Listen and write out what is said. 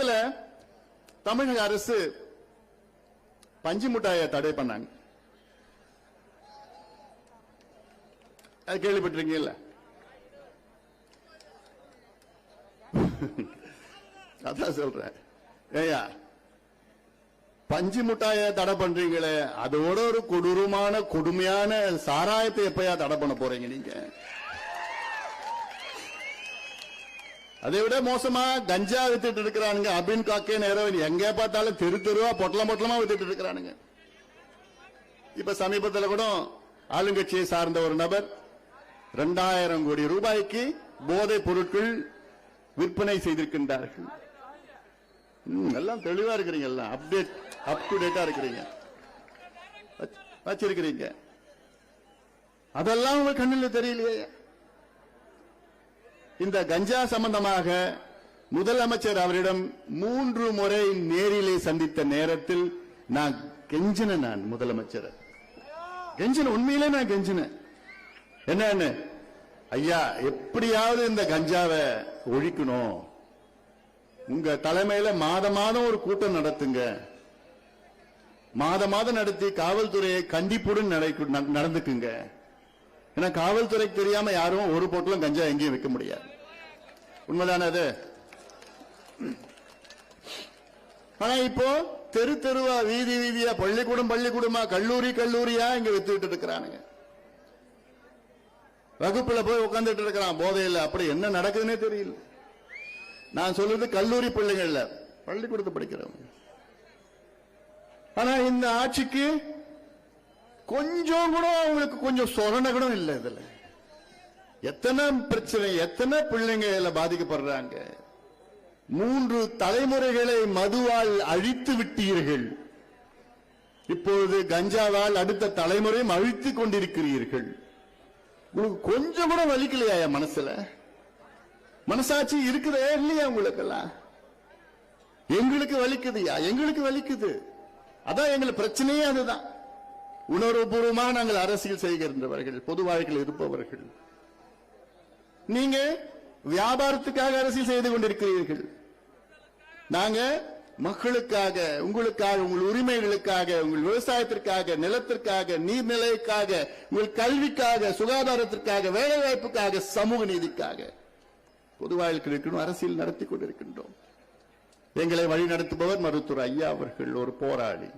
நேரத்தில் தமிழக அரசு பஞ்சு மிட்டாயை தடை பண்ணாங்க. அது கேள்விப்பட்டிருக்கீங்கல்ல? அதான் சொல்றேன். ஏயா பஞ்சு முட்டாய தடை பண்றீங்களே அதோட ஒரு கொடூரமான கொடுமையான சாராயத்தை எப்பயா தடை பண்ண போறீங்க நீங்க? அதை விட மோசமா கஞ்சா வித்துட்டு இருக்கிறானுங்க. அபின் காக்கே நேரம் எங்க பார்த்தாலும் தெரு தெருவா பொட்டலம் பொட்டலமா வித்துட்டு இருக்கிறானுங்க. இப்ப சமீபத்தில் கூட ஆளுங்கட்சியை சார்ந்த ஒரு நபர் இரண்டாயிரம் கோடி ரூபாய்க்கு போதைப் பொருட்கள் விற்பனை செய்திருக்கின்றார்கள். ம், எல்லாம் தெளிவா இருக்கிறீங்க எல்லாம். அப்டேட் அப் டு டேட்டா இருக்கிறீங்க. வச்சிருக்கிறீங்க. அதெல்லாம் உங்க கண்ணில் தெரியலையே. இந்த கஞ்சா சம்பந்தமாக முதலமைச்சர் அவரிடம் மூன்று முறை நேரிலே சந்தித்த நேரத்தில் நான் கெஞ்சின நான் முதலமைச்சர். கெஞ்சின உண்மையிலே நான் கெஞ்சினேன் என்னன்னு ஐயா எப்படியாவது இந்த கஞ்சாவை ஒழிக்கணும். உங்க தலைமையில மாத மாதம் ஒரு கூட்டம் நடத்துங்க. மாத மாதம் நடத்தி காவல்துறையை கண்டிப்புடன் நடக்கு- ந- நடந்துக்குங்க. ஏன்னா காவல்துறைக்கு தெரியாம யாரும் ஒரு பொட்டலும் கஞ்சா எங்கேயும் வைக்க முடியாது. உண்மைதானே அது? ஆனா இப்போ தெரு தெருவா வீதி வீதியா பள்ளிக்கூடம் பள்ளிக்கூடமா கல்லூரி கல்லூரியா இங்க வித்துக்கிட்டு இருக்கிறானுங்க. வகுப்புல போய் உட்கார்ந்துட்டு இருக்கிறான் போதையில் அப்படி என்ன நடக்குதுன்னே தெரியல. நான் சொல்றது கல்லூரி பிள்ளைங்க பள்ளிக்கூடத்தை படிக்கிறவங்க. ஆனா இந்த ஆட்சிக்கு கொஞ்சம் கூட அவங்களுக்கு கொஞ்சம் சொரண கூட இல்லை இதுல. எத்தனை பிரச்சனை எத்தனை பிள்ளைங்க இதுல பாதிக்கப்படுறாங்க? மூன்று தலைமுறைகளை மதுவால் அழித்து விட்டீர்கள். இப்பொழுது கஞ்சாவால் அடுத்த தலைமுறையும் அழித்துக் கொண்டிருக்கிறீர்கள். உங்களுக்கு கொஞ்சம் கூட வலிக்கலையா என் மனசுல? மனசாட்சி இருக்குதே இல்லையா உங்களுக்கெல்லாம்? எங்களுக்கு வலிக்குதுயா? எங்களுக்கு வலிக்குது. அதான் எங்களுக்கு பிரச்சனையே அதுதான். உணர்வுபூர்வமாக நாங்கள் அரசியல் செய்கின்றவர்கள் பொது வாழ்க்கையில் இருப்பவர்கள். நீங்க வியாபாரத்துக்காக அரசியல் செய்து கொண்டிருக்கிறீர்கள். நாங்க மக்களுக்காக உங்களுக்காக உங்கள் உரிமைகளுக்காக உங்கள் விவசாயத்திற்காக நிலத்திற்காக நீர்நிலைக்காக உங்கள் கல்விக்காக சுகாதாரத்திற்காக வேலை வாய்ப்புக்காக சமூக நீதிக்காக பொது வாழ்க்கை இருக்கணும் அரசியல் நடத்தி கொண்டிருக்கின்றோம். எங்களை வழி நடத்துபவர் மருத்துவர் ஐயா அவர்கள் ஒரு போராளி.